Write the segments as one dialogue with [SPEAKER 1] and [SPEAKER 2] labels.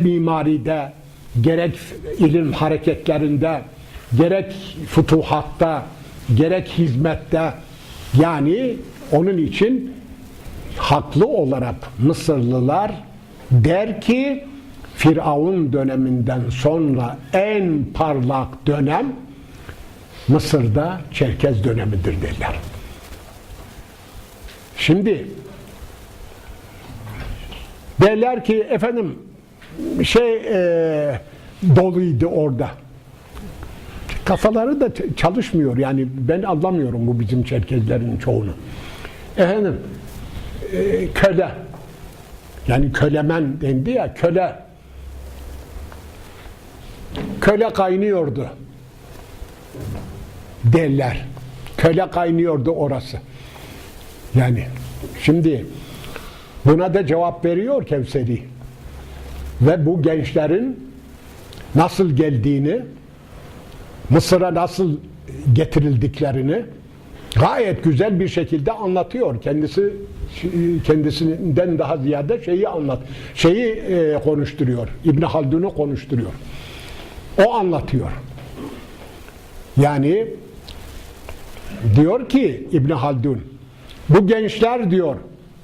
[SPEAKER 1] mimaride, gerek ilim hareketlerinde, gerek futuhatta, gerek hizmette yani onun için haklı olarak Mısırlılar der ki Firavun döneminden sonra en parlak dönem Mısır'da Çerkez dönemidir derler. Şimdi derler ki efendim şey e, doluydu orada. Kafaları da çalışmıyor yani ben anlamıyorum bu bizim Çerkezlerin çoğunu. Efendim e, köle yani kölemen dendi ya köle köle kaynıyordu derler. Köle kaynıyordu orası. Yani şimdi buna da cevap veriyor Kevseri. Ve bu gençlerin nasıl geldiğini, Mısır'a nasıl getirildiklerini gayet güzel bir şekilde anlatıyor. Kendisi kendisinden daha ziyade şeyi anlat. Şeyi e, konuşturuyor. İbn Haldun'u konuşturuyor. O anlatıyor. Yani diyor ki İbn Haldun bu gençler diyor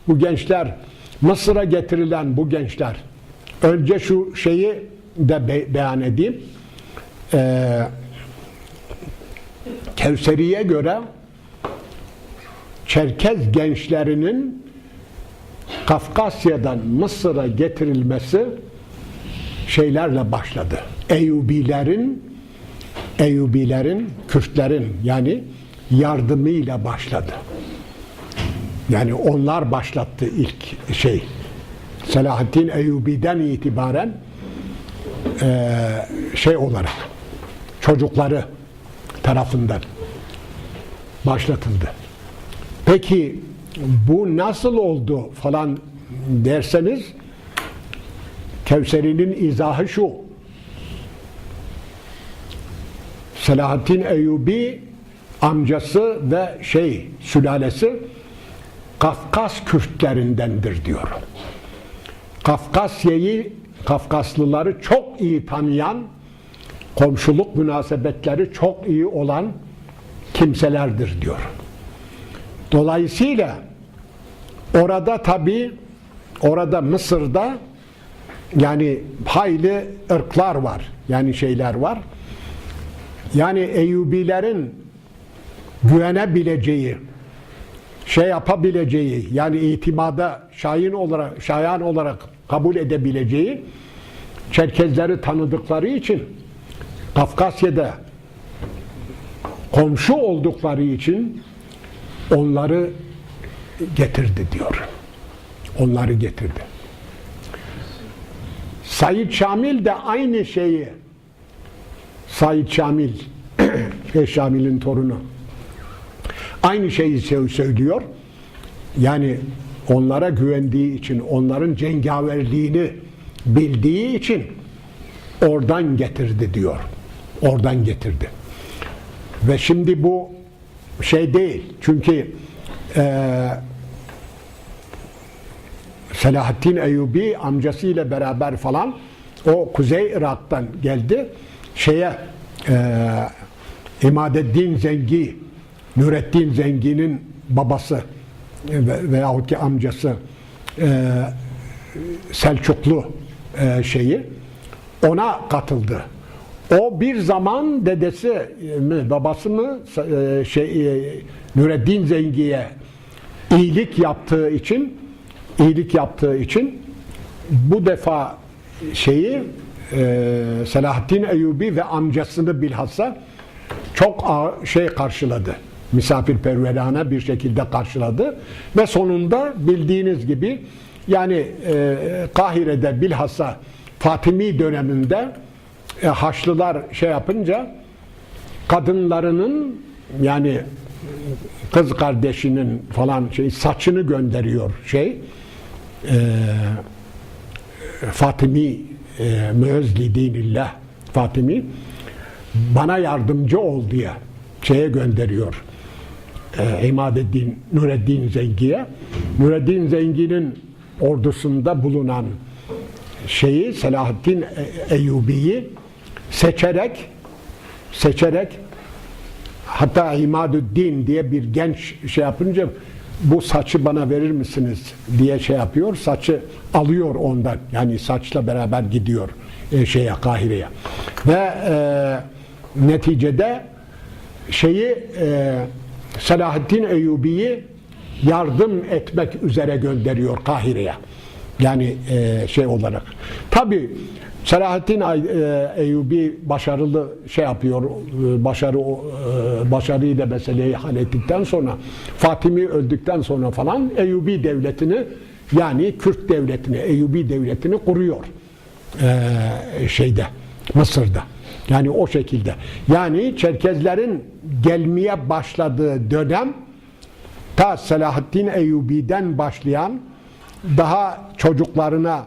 [SPEAKER 1] bu gençler Mısır'a getirilen bu gençler önce şu şeyi de be- beyan edeyim ee, Kevseri'ye göre Çerkez gençlerinin Kafkasya'dan Mısır'a getirilmesi şeylerle başladı. Eyyubilerin Eyyubilerin, Kürtlerin yani yardımıyla başladı. Yani onlar başlattı ilk şey. Selahaddin Eyyubi'den itibaren eee, şey olarak çocukları tarafından başlatıldı. Peki bu nasıl oldu falan derseniz Kevseri'nin izahı şu. Selahaddin Eyyubi amcası ve şey sülalesi Kafkas Kürtlerindendir diyor. Kafkasya'yı Kafkaslıları çok iyi tanıyan komşuluk münasebetleri çok iyi olan kimselerdir diyor. Dolayısıyla orada tabi orada Mısır'da yani hayli ırklar var. Yani şeyler var. Yani Eyyubilerin güvenebileceği, şey yapabileceği, yani itimada şahin olarak, şayan olarak kabul edebileceği Çerkezleri tanıdıkları için Kafkasya'da komşu oldukları için onları getirdi diyor. Onları getirdi. Said Şamil de aynı şeyi Said Şamil Şeyh Şamil'in torunu aynı şeyi sö- söylüyor. Yani onlara güvendiği için, onların cengaverliğini bildiği için oradan getirdi diyor. Oradan getirdi. Ve şimdi bu şey değil. Çünkü eee Selahaddin Eyyubi amcasıyla beraber falan o Kuzey Irak'tan geldi. Şeye eee İmadeddin Zengi, Nureddin Zengi'nin babası ve, veyahut ki amcası eee, Selçuklu eee, şeyi ona katıldı. O bir zaman dedesi mi, babası mı şey Nureddin Zengi'ye iyilik yaptığı için iyilik yaptığı için bu defa şeyi eee Selahaddin Eyyubi ve amcasını bilhassa çok ağır şey karşıladı. Misafirperverane bir şekilde karşıladı ve sonunda bildiğiniz gibi yani e, Kahire'de bilhassa Fatimi döneminde e, Haçlılar şey yapınca kadınlarının yani kız kardeşinin falan şey saçını gönderiyor şey e, Fatimi e, Müezli dinillah Fatimi bana yardımcı ol diye şeye gönderiyor. E, İmadeddin Nureddin Zengi'ye. Nureddin Zengi'nin ordusunda bulunan şeyi Selahaddin E- Eyyubi'yi seçerek seçerek hatta İmadüddin diye bir genç şey yapınca bu saçı bana verir misiniz diye şey yapıyor. Saçı alıyor ondan. Yani saçla beraber gidiyor e, şeye Kahire'ye. Ve e, neticede şeyi e, Selahaddin Eyyubi'yi yardım etmek üzere gönderiyor Kahire'ye. Yani e, şey olarak. Tabi Selahaddin Ay- e, Eyyubi başarılı şey yapıyor, e, başarı e, başarıyla meseleyi hallettikten sonra Fatimi öldükten sonra falan Eyyubi devletini yani Kürt devletini, Eyyubi devletini kuruyor şeyde Mısır'da. Yani o şekilde. Yani Çerkezlerin gelmeye başladığı dönem ta Selahaddin Eyyubi'den başlayan daha çocuklarına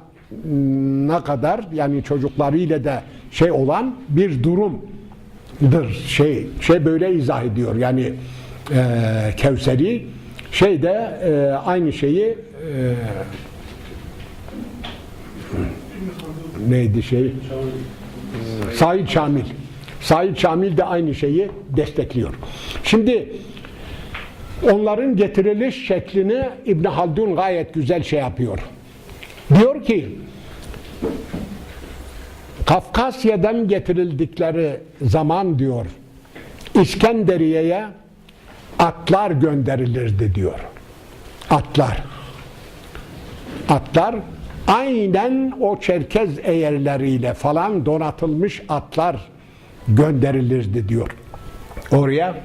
[SPEAKER 1] ne kadar yani çocuklarıyla da şey olan bir durumdur. Şey şey böyle izah ediyor. Yani e, Kevseri şey de e, aynı şeyi e, neydi şey Said Şamil. Said Şamil de aynı şeyi destekliyor. Şimdi onların getiriliş şeklini İbn Haldun gayet güzel şey yapıyor. Diyor ki Kafkasya'dan getirildikleri zaman diyor İskenderiye'ye atlar gönderilirdi diyor. Atlar. Atlar aynen o Çerkez eğerleriyle falan donatılmış atlar gönderilirdi diyor. Oraya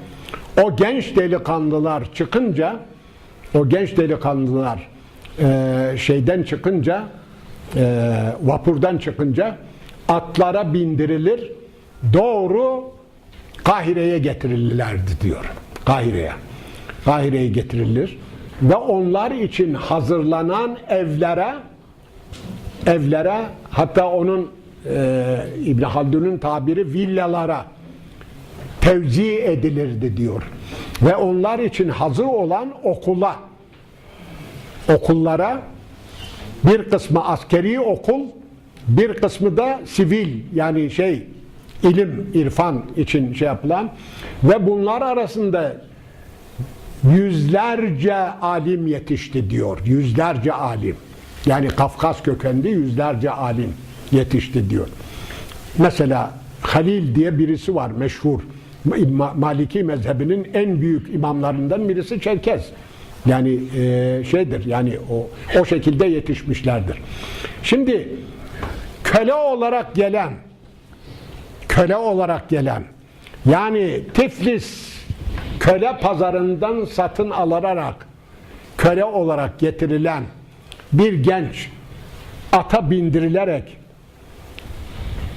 [SPEAKER 1] o genç delikanlılar çıkınca o genç delikanlılar e, şeyden çıkınca e, vapurdan çıkınca atlara bindirilir doğru Kahire'ye getirilirlerdi diyor. Kahire'ye. Kahire'ye getirilir ve onlar için hazırlanan evlere evlere hatta onun e, İbn Haldun'un tabiri villalara tevzi edilirdi diyor. Ve onlar için hazır olan okula okullara bir kısmı askeri okul bir kısmı da sivil yani şey ilim, irfan için şey yapılan ve bunlar arasında yüzlerce alim yetişti diyor. Yüzlerce alim. Yani Kafkas kökenli yüzlerce alim yetişti diyor. Mesela Halil diye birisi var meşhur. Ma- Maliki mezhebinin en büyük imamlarından birisi Çerkez. Yani e, şeydir yani o o şekilde yetişmişlerdir. Şimdi köle olarak gelen köle olarak gelen yani Tiflis köle pazarından satın alınarak köle olarak getirilen bir genç ata bindirilerek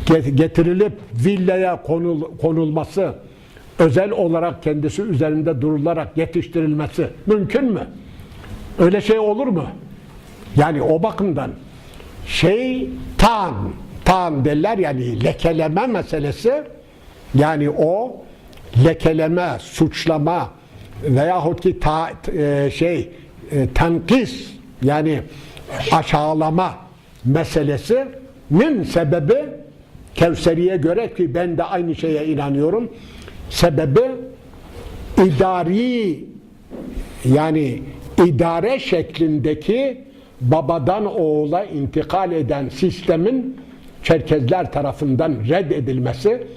[SPEAKER 1] get- getirilip villaya konul- konulması özel olarak kendisi üzerinde durularak yetiştirilmesi mümkün mü? Öyle şey olur mu? Yani o bakımdan şey tan tan derler yani lekeleme meselesi yani o lekeleme, suçlama veyahut ki ta, e, şey e, tenkis yani aşağılama meselesinin sebebi Kevseri'ye göre ki ben de aynı şeye inanıyorum. Sebebi idari yani idare şeklindeki babadan oğula intikal eden sistemin Çerkezler tarafından reddedilmesi,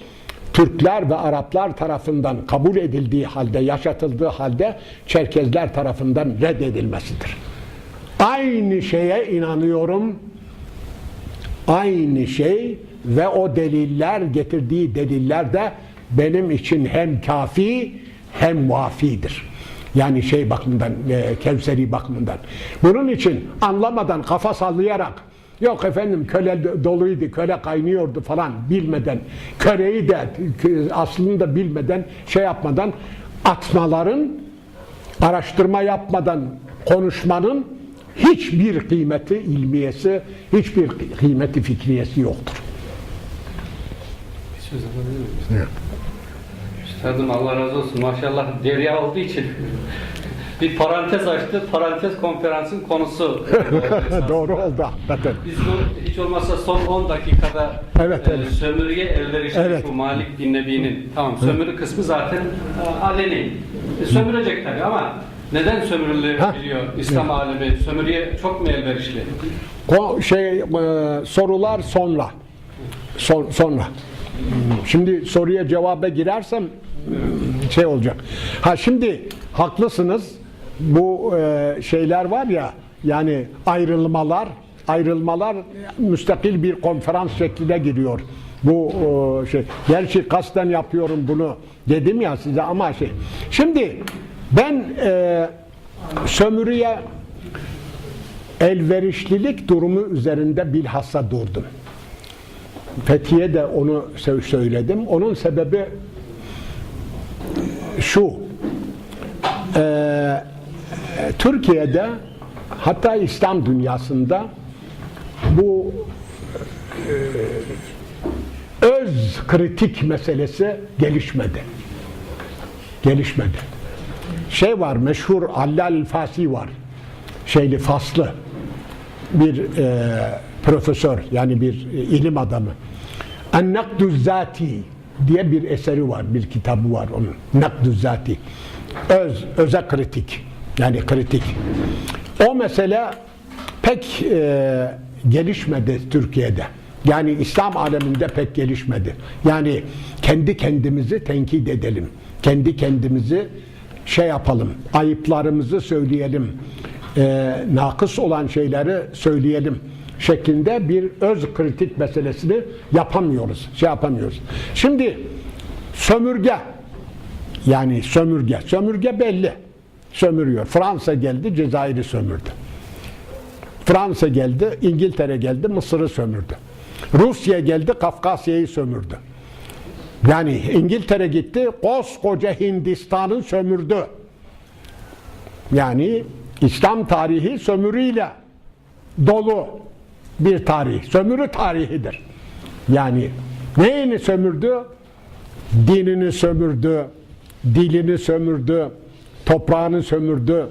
[SPEAKER 1] Türkler ve Araplar tarafından kabul edildiği halde, yaşatıldığı halde Çerkezler tarafından reddedilmesidir. Aynı şeye inanıyorum. Aynı şey ve o deliller getirdiği deliller de benim için hem kafi hem muafidir. Yani şey bakımından, e, Kevseri bakımından. Bunun için anlamadan kafa sallayarak yok efendim köle doluydu, köle kaynıyordu falan bilmeden, köleyi de aslında bilmeden, şey yapmadan atmaların, araştırma yapmadan konuşmanın hiçbir kıymeti ilmiyesi, hiçbir kıymeti fikriyesi yoktur.
[SPEAKER 2] Bir söz alabilir miyim? Üstadım Allah razı olsun. Maşallah derya olduğu için Bir parantez açtı. Parantez konferansın konusu.
[SPEAKER 1] Doğru oldu hakikaten.
[SPEAKER 2] Biz bu hiç olmazsa son 10 dakikada
[SPEAKER 1] Evet,
[SPEAKER 2] e,
[SPEAKER 1] evet.
[SPEAKER 2] sömürüye elverişli
[SPEAKER 1] Evet.
[SPEAKER 2] bu Malik bin Nebi'nin. Tamam sömürü kısmı zaten e, aleni. E, sömürecek tabii ama neden sömürülebiliyor İslam alemi? Sömürüye çok mu elverişli?
[SPEAKER 1] Ko- şey e, sorular sonra. Son, sonra. Şimdi soruya cevaba girersem e, şey olacak. Ha şimdi haklısınız. Bu e, şeyler var ya yani ayrılmalar ayrılmalar müstakil bir konferans şekline giriyor. Bu e, şey gerçi kasten yapıyorum bunu dedim ya size ama şey. Şimdi ben e, sömürüye elverişlilik durumu üzerinde bilhassa durdum. Fethiye de onu sö- söyledim. Onun sebebi şu. Eee, Türkiye'de hatta İslam dünyasında bu eee, öz kritik meselesi gelişmedi. Gelişmedi. Şey var meşhur Allal Fasi var. Şeyli Faslı bir e, profesör yani bir e, ilim adamı. En-Nakdu Zati diye bir eseri var, bir kitabı var onun. Nakdu Zati. Öz, öze kritik. Yani kritik. O mesele pek e, gelişmedi Türkiye'de. Yani İslam aleminde pek gelişmedi. Yani kendi kendimizi tenkit edelim. Kendi kendimizi şey yapalım, ayıplarımızı söyleyelim, e, nakıs olan şeyleri söyleyelim şeklinde bir öz kritik meselesini yapamıyoruz, şey yapamıyoruz. Şimdi sömürge, yani sömürge, sömürge belli, sömürüyor. Fransa geldi, Cezayir'i sömürdü. Fransa geldi, İngiltere geldi, Mısır'ı sömürdü. Rusya geldi, Kafkasya'yı sömürdü. Yani İngiltere gitti, koskoca Hindistan'ı sömürdü. Yani İslam tarihi sömürüyle dolu bir tarih. Sömürü tarihidir. Yani neyini sömürdü? Dinini sömürdü, dilini sömürdü, toprağını sömürdü,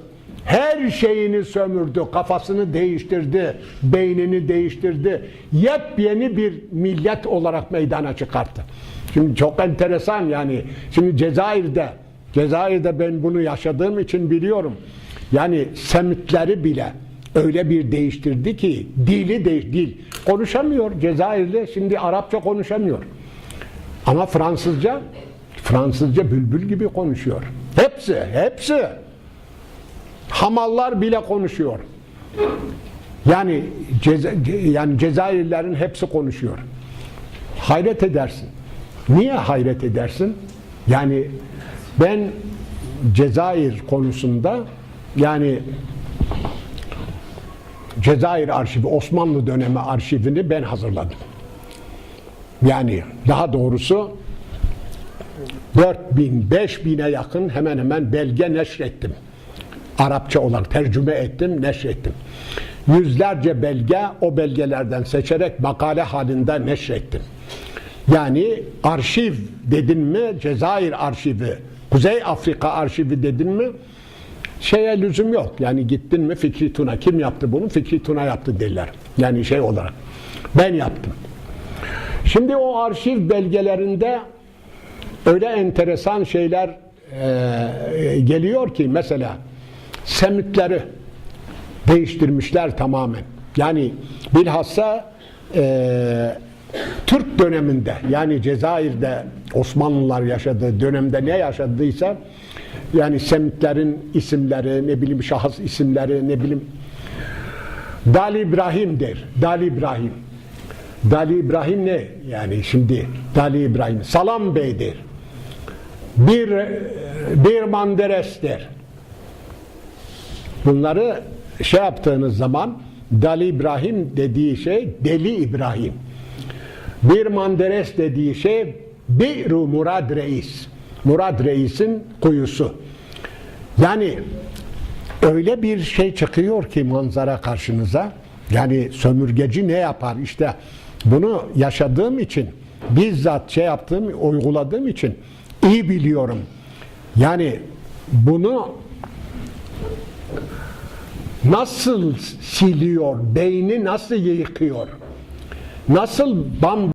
[SPEAKER 1] her şeyini sömürdü, kafasını değiştirdi, beynini değiştirdi. Yepyeni bir millet olarak meydana çıkarttı. Şimdi çok enteresan yani. Şimdi Cezayir'de, Cezayir'de ben bunu yaşadığım için biliyorum. Yani Semitleri bile öyle bir değiştirdi ki dili değiş dil konuşamıyor Cezayirli şimdi Arapça konuşamıyor. Ama Fransızca Fransızca bülbül gibi konuşuyor. Hepsi, hepsi. Hamallar bile konuşuyor. Yani Ceza, yani Cezayirlilerin hepsi konuşuyor. Hayret edersin. Niye hayret edersin? Yani ben Cezayir konusunda yani Cezayir arşivi, Osmanlı dönemi arşivini ben hazırladım. Yani daha doğrusu 4000, 5000'e yakın hemen hemen belge neşrettim. Arapça olarak tercüme ettim, neşrettim. Yüzlerce belge o belgelerden seçerek makale halinde neşrettim. Yani arşiv dedin mi, Cezayir arşivi, Kuzey Afrika arşivi dedin mi, şeye lüzum yok. Yani gittin mi Fikri Tuna, kim yaptı bunu? Fikri Tuna yaptı derler. Yani şey olarak. Ben yaptım. Şimdi o arşiv belgelerinde öyle enteresan şeyler e, geliyor ki mesela Semitleri değiştirmişler tamamen. Yani bilhassa e, Türk döneminde yani Cezayir'de Osmanlılar yaşadığı dönemde ne yaşadıysa yani Semitlerin isimleri, ne bileyim şahıs isimleri, ne bileyim Dali İbrahim der. Dali İbrahim. Dali İbrahim ne? Yani şimdi Dali İbrahim. Salam Bey der. Bir, bir Manderes der. Bunları şey yaptığınız zaman Dali İbrahim dediği şey Deli İbrahim. Bir Manderes dediği şey Bi'ru Murad Reis. Murad Reis'in kuyusu. Yani öyle bir şey çıkıyor ki manzara karşınıza. Yani sömürgeci ne yapar? İşte bunu yaşadığım için bizzat şey yaptığım, uyguladığım için iyi biliyorum. Yani bunu nasıl siliyor, beyni nasıl yıkıyor, nasıl bam